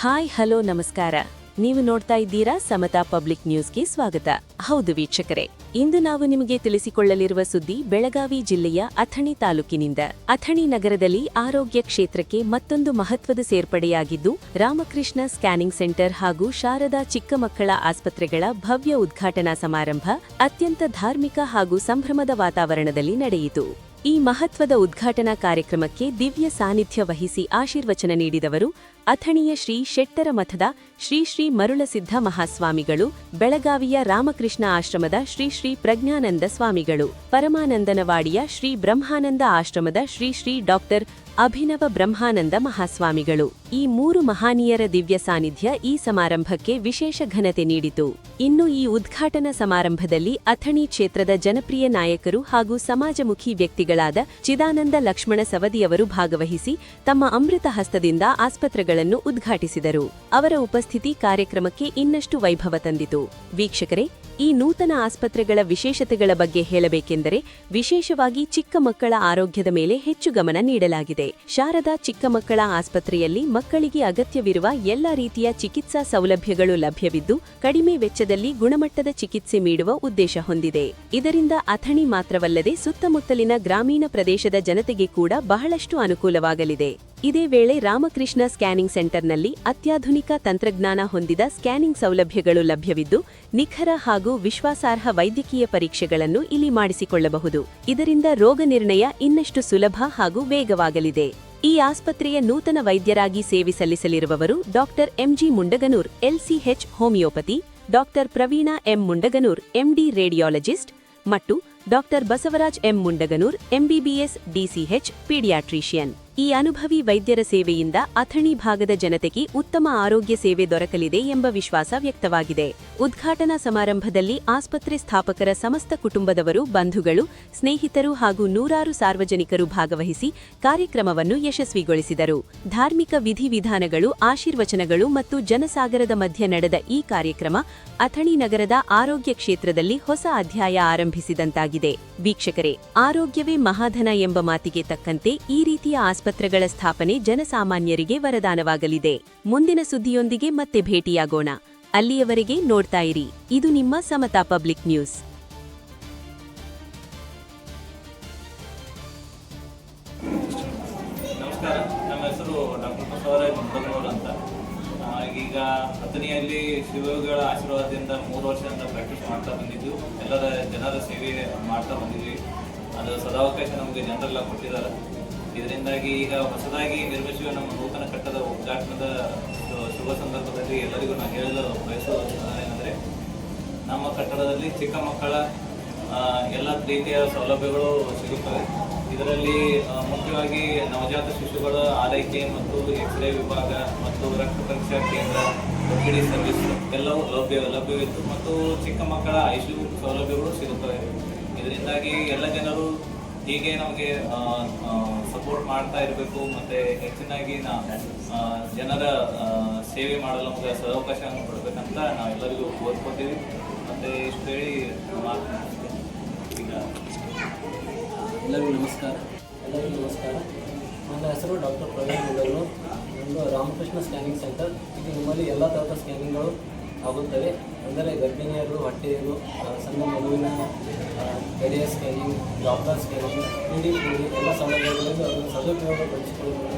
Hi, hello, ನಮಸ್ಕಾರ. ನೀವು ನೋಡ್ತಾ ಇದ್ದೀರಾ ಸಮತಾ ಪಬ್ಲಿಕ್ ನ್ಯೂಸ್ಗೆ ಸ್ವಾಗತ. ಹೌದು ವೀಕ್ಷಕರೇ, ಇಂದು ನಾವು ನಿಮಗೆ ತಿಳಿಸಿಕೊಳ್ಳಲಿರುವ ಸುದ್ದಿ ಬೆಳಗಾವಿ ಜಿಲ್ಲೆಯ ಅಥಣಿ ತಾಲೂಕಿನಿಂದ. ಅಥಣಿ ನಗರದಲ್ಲಿ ಆರೋಗ್ಯ ಕ್ಷೇತ್ರಕ್ಕೆ ಮತ್ತೊಂದು ಮಹತ್ವದ ಸೇರ್ಪಡೆಯಾಗಿದ್ದು, ರಾಮಕೃಷ್ಣ ಸ್ಕ್ಯಾನಿಂಗ್ ಸೆಂಟರ್ ಹಾಗೂ ಶಾರದಾ ಚಿಕ್ಕ ಮಕ್ಕಳ ಆಸ್ಪತ್ರೆಗಳ ಭವ್ಯ ಉದ್ಘಾಟನಾ ಸಮಾರಂಭ ಅತ್ಯಂತ ಧಾರ್ಮಿಕ ಹಾಗೂ ಸಂಭ್ರಮದ ವಾತಾವರಣದಲ್ಲಿ ನಡೆಯಿತು. ಈ ಮಹತ್ವದ ಉದ್ಘಾಟನಾ ಕಾರ್ಯಕ್ರಮಕ್ಕೆ ದಿವ್ಯ ಸಾನ್ನಿಧ್ಯ ವಹಿಸಿ ಆಶೀರ್ವಚನ ನೀಡಿದವರು ಅಥಣಿಯ ಶ್ರೀ ಶೆಟ್ಟರ ಮಠದ ಶ್ರೀ ಶ್ರೀ ಮರುಳಸಿದ್ಧ ಮಹಾಸ್ವಾಮಿಗಳು, ಬೆಳಗಾವಿಯ ರಾಮಕೃಷ್ಣ ಆಶ್ರಮದ ಶ್ರೀ ಶ್ರೀ ಪ್ರಜ್ಞಾನಂದ ಸ್ವಾಮಿಗಳು, ಪರಮಾನಂದನವಾಡಿಯ ಶ್ರೀ ಬ್ರಹ್ಮಾನಂದ ಆಶ್ರಮದ ಶ್ರೀ ಶ್ರೀ ಡಾಕ್ಟರ್ ಅಭಿನವ ಬ್ರಹ್ಮಾನಂದ ಮಹಾಸ್ವಾಮಿಗಳು. ಈ ಮೂರು ಮಹಾನೀಯರ ದಿವ್ಯ ಸಾನ್ನಿಧ್ಯ ಈ ಸಮಾರಂಭಕ್ಕೆ ವಿಶೇಷ ಘನತೆ ನೀಡಿತು. ಇನ್ನು ಈ ಉದ್ಘಾಟನಾ ಸಮಾರಂಭದಲ್ಲಿ ಅಥಣಿ ಕ್ಷೇತ್ರದ ಜನಪ್ರಿಯ ನಾಯಕರು ಹಾಗೂ ಸಮಾಜಮುಖಿ ವ್ಯಕ್ತಿಗಳಾದ ಚಿದಾನಂದ ಲಕ್ಷ್ಮಣ ಸವದಿಯವರು ಭಾಗವಹಿಸಿ ತಮ್ಮ ಅಮೃತ ಹಸ್ತದಿಂದ ಆಸ್ಪತ್ರೆಗಳನ್ನು ಉದ್ಘಾಟಿಸಿದರು. ಅವರ ಉಪಸ್ಥಿತಿ ಕಾರ್ಯಕ್ರಮಕ್ಕೆ ಇನ್ನಷ್ಟು ವೈಭವ ತಂದಿತು. ವೀಕ್ಷಕರೇ, ಈ ನೂತನ ಆಸ್ಪತ್ರೆಗಳ ವಿಶೇಷತೆಗಳ ಬಗ್ಗೆ ಹೇಳಬೇಕೆಂದರೆ ವಿಶೇಷವಾಗಿ ಚಿಕ್ಕ ಮಕ್ಕಳ ಆರೋಗ್ಯದ ಮೇಲೆ ಹೆಚ್ಚು ಗಮನ ನೀಡಲಾಗಿದೆ. ಶಾರದಾ ಚಿಕ್ಕ ಮಕ್ಕಳ ಆಸ್ಪತ್ರೆಯಲ್ಲಿ ಮಕ್ಕಳಿಗೆ ಅಗತ್ಯವಿರುವ ಎಲ್ಲ ರೀತಿಯ ಚಿಕಿತ್ಸಾ ಸೌಲಭ್ಯಗಳು ಲಭ್ಯವಿದ್ದು, ಕಡಿಮೆ ವೆಚ್ಚದಲ್ಲಿ ಗುಣಮಟ್ಟದ ಚಿಕಿತ್ಸೆ ನೀಡುವ ಉದ್ದೇಶ ಹೊಂದಿದೆ. ಇದರಿಂದ ಅಥಣಿ ಮಾತ್ರವಲ್ಲದೆ ಸುತ್ತಮುತ್ತಲಿನ ಗ್ರಾಮೀಣ ಪ್ರದೇಶದ ಜನತೆಗೆ ಕೂಡ ಬಹಳಷ್ಟು ಅನುಕೂಲವಾಗಲಿದೆ. ಇದೇ ವೇಳೆ ರಾಮಕೃಷ್ಣ ಸ್ಕ್ಯಾನಿಂಗ್ ಸೆಂಟರ್ನಲ್ಲಿ ಅತ್ಯಾಧುನಿಕ ತಂತ್ರಜ್ಞಾನ ಹೊಂದಿದ ಸ್ಕ್ಯಾನಿಂಗ್ ಸೌಲಭ್ಯಗಳು ಲಭ್ಯವಿದ್ದು, ನಿಖರ ಹಾಗೂ ವಿಶ್ವಾಸಾರ್ಹ ವೈದ್ಯಕೀಯ ಪರೀಕ್ಷೆಗಳನ್ನು ಇಲ್ಲಿ ಮಾಡಿಸಿಕೊಳ್ಳಬಹುದು. ಇದರಿಂದ ರೋಗ ನಿರ್ಣಯ ಇನ್ನಷ್ಟು ಸುಲಭ ಹಾಗೂ ವೇಗವಾಗಲಿದೆ. ಈ ಆಸ್ಪತ್ರೆಯ ನೂತನ ವೈದ್ಯರಾಗಿ ಸೇವೆ ಸಲ್ಲಿಸಲಿರುವವರು doctor MG Mundaganur LCH homeopathy, doctor Praveena M Mundaganur, MD radiologist ಮತ್ತು doctor Basavaraj M Mundaganur, MBBS DCH paediatrician. ಈ ಅನುಭವಿ ವೈದ್ಯರ ಸೇವೆಯಿಂದ ಅಥಣಿ ಭಾಗದ ಜನತೆಗೆ ಉತ್ತಮ ಆರೋಗ್ಯ ಸೇವೆ ದೊರಕಲಿದೆ ಎಂಬ ವಿಶ್ವಾಸ ವ್ಯಕ್ತವಾಗಿದೆ. ಉದ್ಘಾಟನಾ ಸಮಾರಂಭದಲ್ಲಿ ಆಸ್ಪತ್ರೆ ಸ್ಥಾಪಕರ ಸಮಸ್ತ ಕುಟುಂಬದವರು, ಬಂಧುಗಳು, ಸ್ನೇಹಿತರು ಹಾಗೂ ನೂರಾರು ಸಾರ್ವಜನಿಕರು ಭಾಗವಹಿಸಿ ಕಾರ್ಯಕ್ರಮವನ್ನು ಯಶಸ್ವಿಗೊಳಿಸಿದರು. ಧಾರ್ಮಿಕ ವಿಧಿವಿಧಾನಗಳು, ಆಶೀರ್ವಚನಗಳು ಮತ್ತು ಜನಸಾಗರದ ಮಧ್ಯೆ ನಡೆದ ಈ ಕಾರ್ಯಕ್ರಮ ಅಥಣಿ ನಗರದ ಆರೋಗ್ಯ ಕ್ಷೇತ್ರದಲ್ಲಿ ಹೊಸ ಅಧ್ಯಾಯ ಆರಂಭಿಸಿದಂತಾಗಿದೆ. ವೀಕ್ಷಕರೇ, ಆರೋಗ್ಯವೇ ಮಹಾಧನ ಎಂಬ ಮಾತಿಗೆ ತಕ್ಕಂತೆ ಈ ರೀತಿಯ ಆಸ್ಪತ್ರೆಗಳ ಸ್ಥಾಪನೆ ಜನಸಾಮಾನ್ಯರಿಗೆ ವರದಾನವಾಗಲಿದೆ. ಮುಂದಿನ ಸುದ್ದಿಯೊಂದಿಗೆ ಮತ್ತೆ ಭೇಟಿಯಾಗೋಣ. ಅಲ್ಲಿಯವರೆಗೆ ನೋಡ್ತಾ ಇರಿ. ಇದು ನಿಮ್ಮ ಸಮತಾ ಪಬ್ಲಿಕ್ ನ್ಯೂಸ್. ನಮಸ್ಕಾರ. ನಮ್ಮ ಹೆಸರು ಡಾಕ್ಟರ್ ಬಸವರಾಜ್ ಮುದ್ದಗನೂರ್ ಅಂತ. ಈಗ ಅಥಣಿಯಲ್ಲಿ ಶಿವಗಳ ಆಶೀರ್ವಾದದಿಂದ ಮೂರು ವರ್ಷದಿಂದ ಪ್ರಾಕ್ಟೀಸ್ ಮಾಡ್ತಾ ಬಂದಿದ್ದು ಎಲ್ಲರ ಜನರ ಸೇವೆ ಮಾಡ್ತಾ ಬಂದಿದ್ವಿ ಅದು ಸದಾವಕಾಶ ನಮಗೆ ಜನರೆಲ್ಲ ಕೊಟ್ಟಿದ್ದಾರೆ. ಇದರಿಂದಾಗಿ ಈಗ ಹೊಸದಾಗಿ ನಿರ್ಮಿಸುವ ನಮ್ಮ ನೂತನ ಕಟ್ಟದ ಉದ್ಘಾಟನದ ಶುಭ ಸಂದರ್ಭದಲ್ಲಿ ಎಲ್ಲರಿಗೂ ನಾನು ಹೇಳಲು ಬಯಸುವುದೇನೆಂದರೆ ನಮ್ಮ ಕಟ್ಟಡದಲ್ಲಿ ಚಿಕ್ಕ ಮಕ್ಕಳ ಎಲ್ಲ ರೀತಿಯ ಸೌಲಭ್ಯಗಳು ಸಿಗುತ್ತವೆ. ಇದರಲ್ಲಿ ಮುಖ್ಯವಾಗಿ ನವಜಾತ ಶಿಶುಗಳ ಆರೈಕೆ ಮತ್ತು ಎಕ್ಸ್ರೇ ವಿಭಾಗ ಮತ್ತು ರಕ್ತ ಪರೀಕ್ಷಾ ಕೇಂದ್ರ ಒಪಿಡಿ ಸರ್ವಿಸ್ ಎಲ್ಲವೂ ಲಭ್ಯ, ಲಭ್ಯವಿತ್ತು. ಮತ್ತು ಚಿಕ್ಕ ಮಕ್ಕಳ ಐಸಿಯು ಸೌಲಭ್ಯಗಳು ಸಿಗುತ್ತವೆ. ಇದರಿಂದಾಗಿ ಎಲ್ಲ ಜನರು ಹೀಗೆ ನಮಗೆ ಸಪೋರ್ಟ್ ಮಾಡ್ತಾ ಇರಬೇಕು ಮತ್ತು ಹೆಚ್ಚಿನಾಗಿ ನಾ ಜನರ ಸೇವೆ ಮಾಡಲು ನಮಗೆ ಸದಾವಕಾಶವನ್ನು ಕೊಡಬೇಕಂತ ನಾವೆಲ್ಲರಿಗೂ ಕೋರ್ಕೊತೀವಿ. ಮತ್ತು ಇಷ್ಟು ಹೇಳಿ ಎಲ್ಲರಿಗೂ ನಮಸ್ಕಾರ. ಎಲ್ಲರಿಗೂ ನಮಸ್ಕಾರ. ನನ್ನ ಹೆಸರು ಡಾಕ್ಟರ್ ಪ್ರವೀಣ್ ಮುಳ್ಳೂರು ನಮ್ಮದು ರಾಮಕೃಷ್ಣ ಸ್ಕ್ಯಾನಿಂಗ್ ಸೆಂಟರ್. ಇದು ನಿಮ್ಮಲ್ಲಿ ಎಲ್ಲ ಥರದ ಸ್ಕ್ಯಾನಿಂಗ್ಗಳು ಆಗುತ್ತವೆ. ಅಂದರೆ ಗರ್ಭಿಣಿಯರು, ಹೊಟ್ಟೆಯರು ಸಣ್ಣ ಮಗುವಿನ ಆ, ಎದೆಯ scanning doctor scanning three D ಎಲ್ಲ ಸೌಲಭ್ಯಗಳಿಂದ ಅದನ್ನು ಸದುಪಯೋಗ ಪಡಿಸಿಕೊಳ್ಳುವುದು